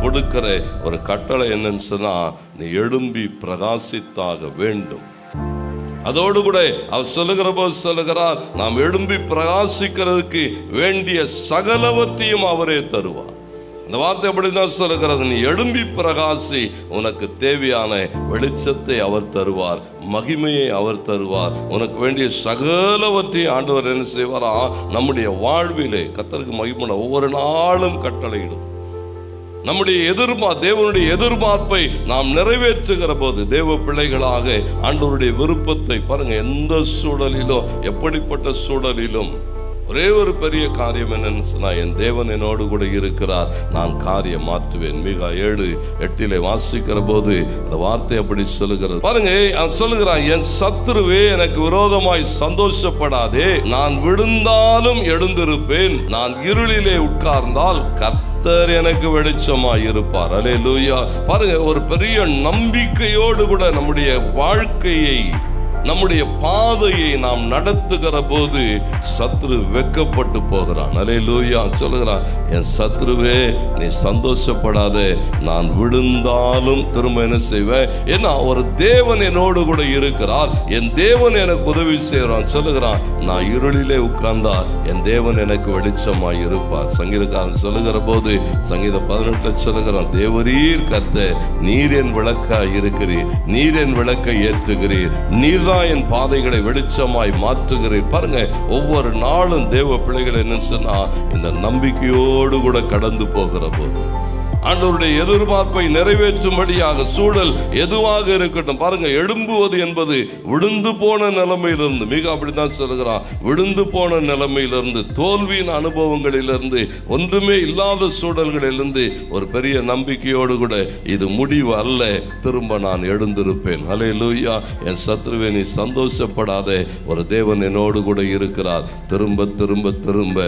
கொடுக்கிற ஒரு கட்டளை என்னன்னு சொன்னா நீ எழும்பி பிரகாசித்தாக வேண்டும். அதோடு கூட அவர் சொல்லுகிற போது சொல்லுகிறார் நாம் எழும்பி பிரகாசிக்கிறதுக்கு வேண்டிய சகலவத்தையும் அவரே தருவார். அந்த வார்த்தை எப்படி தான் சொல்லுகிறது நீ எழும்பி பிரகாசி உனக்கு தேவையான வெளிச்சத்தை அவர் தருவார் மகிமையை அவர் தருவார். உனக்கு வேண்டிய சகலவற்றையும் ஆண்டவர் என்ன செய்வாரா? நம்முடைய வாழ்விலே கத்தருக்கு மகிமனை ஒவ்வொரு நாளும் கட்டளையிடும். நம்முடைய எதிர்பார் தேவனுடைய எதிர்பார்ப்பை நாம் நிறைவேற்றுகிற போது தேவ பிள்ளைகளாக ஆண்டவருடைய விருப்பத்தை பாருங்க எந்த சூழலிலும் எப்படிப்பட்ட சூழலிலும் ஒரே ஒரு பெரிய காரியம் என்னன்னு சொன்னா என் தேவன் என்னோடு கூட இருக்கிறார். நான் காரியம் மாற்றுவேன். மிக ஏழு எட்டிலே வாசிக்கிற போது அந்த வார்த்தை அப்படி சொல்லுகிறது. பாருங்க அவன் சொல்லுகிறான் என் சத்துருவே எனக்கு விரோதமாய் சந்தோஷப்படாதே. நான் விழுந்தாலும் எழுந்திருப்பேன். நான் இருளிலே உட்கார்ந்தால் கர்த்தர் எனக்கு வெளிச்சமாய் இருப்பார். அலே லூயா பாருங்க ஒரு பெரிய நம்பிக்கையோடு கூட நம்முடைய வாழ்க்கையை நம்முடைய பாதையை நாம் நடத்துகிற போது சத்ரு வெக்கப்பட்டு போகிறான். அலே லூயா சொல்லுகிறான் என் சத்ருவே நீ சந்தோஷப்படாதே. நான் விழுந்தாலும் திரும்ப என்ன செய்வேன்? ஏன்னா ஒரு தேவன் என்னோடு கூட இருக்கிறார். என் தேவன் எனக்கு உதவி செய்கிறான். சொல்லுகிறான் நான் இருளிலே உட்கார்ந்தா என் தேவன் எனக்கு வெளிச்சமாய் இருப்பார். சங்கீதக்காரன் சொல்லுகிற போது சங்கீத பதினெட்டு சொல்லுகிறான் தேவரீர் கத்த நீர் என் விளக்காய் இருக்கிறீர். நீர் என் விளக்கை ஏற்றுகிறீர். நீர்தான் என் பாதைகளை வெளிச்சமாய் மாற்றுகிறேன் பாருங்க ஒவ்வொரு நாளும் தேவ பிள்ளைகள் என்ன சொன்னா இந்த நம்பிக்கையோடு கூட கடந்து போகிற போது. ஆண்டவருடைய எதிர்பார்ப்பை நிறைவேற்றும்படியாக சூழல் எதுவாக இருக்கட்டும். பாருங்க எழும்புவது என்பது விழுந்து போன நிலைமையிலிருந்து மிக அப்படித்தான் சொல்லுகிறான் விழுந்து போன நிலைமையிலிருந்து தோல்வியின் அனுபவங்களிலிருந்து ஒன்றுமே இல்லாத சூழல்களிலிருந்து ஒரு பெரிய நம்பிக்கையோடு கூட இது முடிவு அல்ல திரும்ப நான் எழுந்திருப்பேன். அலே லூயா என் சத்ருவே நீ சந்தோஷப்படாதே ஒரு தேவன் என்னோடு கூட இருக்கிறார். திரும்ப திரும்ப திரும்ப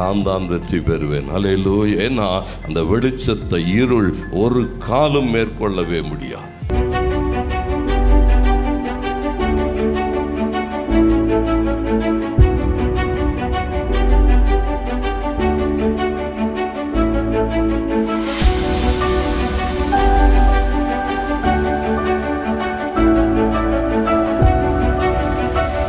நான் தான் வெற்றி பெறுவேன். அலே லூயா ஏன்னா அந்த வெளிச்சத்தை இருள் ஒரு காலம் மேற்கொள்ளவே முடியாது.